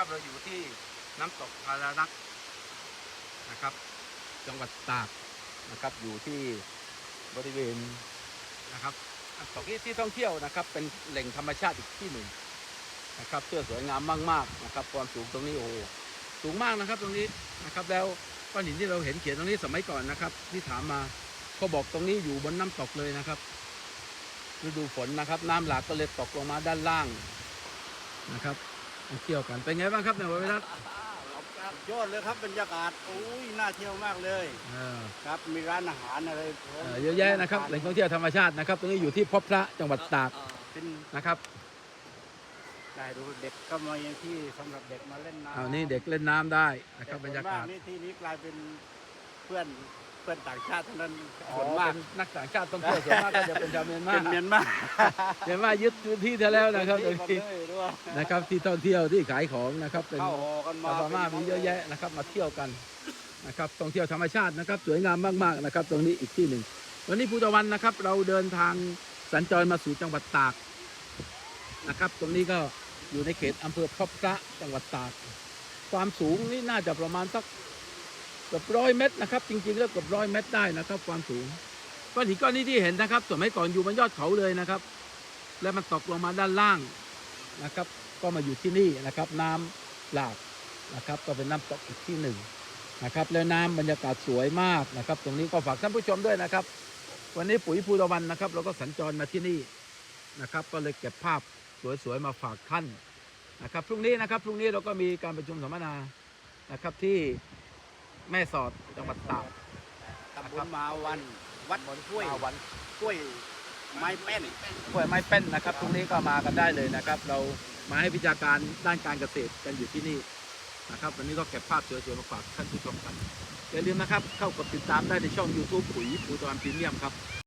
นะครับ เราอยู่ที่น้ำตกพารานักนะครับ จังหวัดตากนะครับ อยู่ที่บริเวณนะครับน้ำตกที่ที่ท่องเที่ยวนะครับ เป็นแหล่งธรรมชาติอีกที่หนึ่งนะครับเพื่อสวยงามมากๆนะครับ ความสูงตรงนี้โอ้สูงมากนะครับตรงนี้นะครับ แล้วก้อนหินที่เราเห็นเขียนตรงนี้สมัยก่อนนะครับ ที่ถามมาเขาบอกตรงนี้อยู่บนน้ำตกเลยนะครับฤดูฝนนะครับ น้ำหลากก็เลยตกลงมาด้านล่างนะครับ เที่ยวกันเป็นไงบ้างครับเนี่ยวันวิรัตยอดเลยครับบรรยากาศโอ้ยน่าเที่ยวมากเลยเออครับมีร้านอาหารอะไรพร้มเอ่อเยอะแยะนะครับแหล่งท่องเที่ยวธรรมชาตินะครับตรงนี้อยู่ที่พบพระจังหวัดตากเป็นนะครับได้ดูเด็กก็มาอย่างที่สำหรับเด็กมาเล่นน้ำเอานี่เด็กเล่นน้ำได้นะครับบรรยากาศ แต่ส่วนมนี่ที่นี้กลายเป็นเพื่อน เพื่อนต่างชาติเท่านั้นอ๋อส่วนมากเป็นนักต่างชาติท่องเที่ยวส่วนมากก็จะเป็นชาวเมียนมาเป็นเมียนมาเมียนมายึดพื้นที่เธอแล้วนะครับตรงหมดนี้เลยด้วยนะครับที่ท่องเที่ยวที่ขายของนะครับเป็นเข้าหอกันมาชาวพม่ามีเยอะแยะนะครับมาเที่ยวกันนะครับท่องเที่ยวธรรมชาตินะครับ สวยงามมากๆนะครับ ตรงนี้อีกที่หนึ่งวันนี้ภูตะวันนะครับ เราเดินทางสัญจรมาสู่จังหวัดตากนะครับ ตรงนี้ก็อยู่ในเขตอำเภอพบพระจังหวัดตาก ความสูงนี่น่าจะประมาณสัก เกือบร้อยเมตรนะครับ จริงๆแล้วเกือบร้อยเมตรได้นะครับ ความสูงก้อนหินก้อนนี้ที่เห็นนะครับสมัยก่อนอยู่บนยอดเขาเลยนะครับ แล้วมันตกลงมาด้านล่างนะครับ ก็มาอยู่ที่นี่นะครับ น้ำหลากนะครับ ก็เป็นน้ำตกอีกที่หนึ่งนะครับ แล้วน้ำบรรยากาศสวยมากนะครับ ตรงนี้ก็ฝากท่านผู้ชมด้วยนะครับ วันนี้ปุ๋ยภูตะวันนะครับ เราก็สัญจรมาที่นี่นะครับ ก็เลยเก็บภาพสวยๆมาฝากท่านนะครับ พรุ่งนี้นะครับ พรุ่งนี้เราก็มีการประชุมสัมมนานะครับที่ แม่สอดจังหวัดตาก ตำบลมาวัน วัดกล้วยมาวัน กล้วยไม้แป้นกล้วยไม้เป็นนะครับพรุ่งนี้ก็มากันได้เลยนะครับ เรามาให้วิชาการด้านการเกษตรกันอยู่ที่นี่นะครับวันนี้ก็เก็บภาพสวยๆมาฝากท่านผู้ชมกันอย่าลืมนะครับเข้ากดติดตามได้ในช่อง YouTube ปุ๋ยปูตะวันพรีเมียมครับ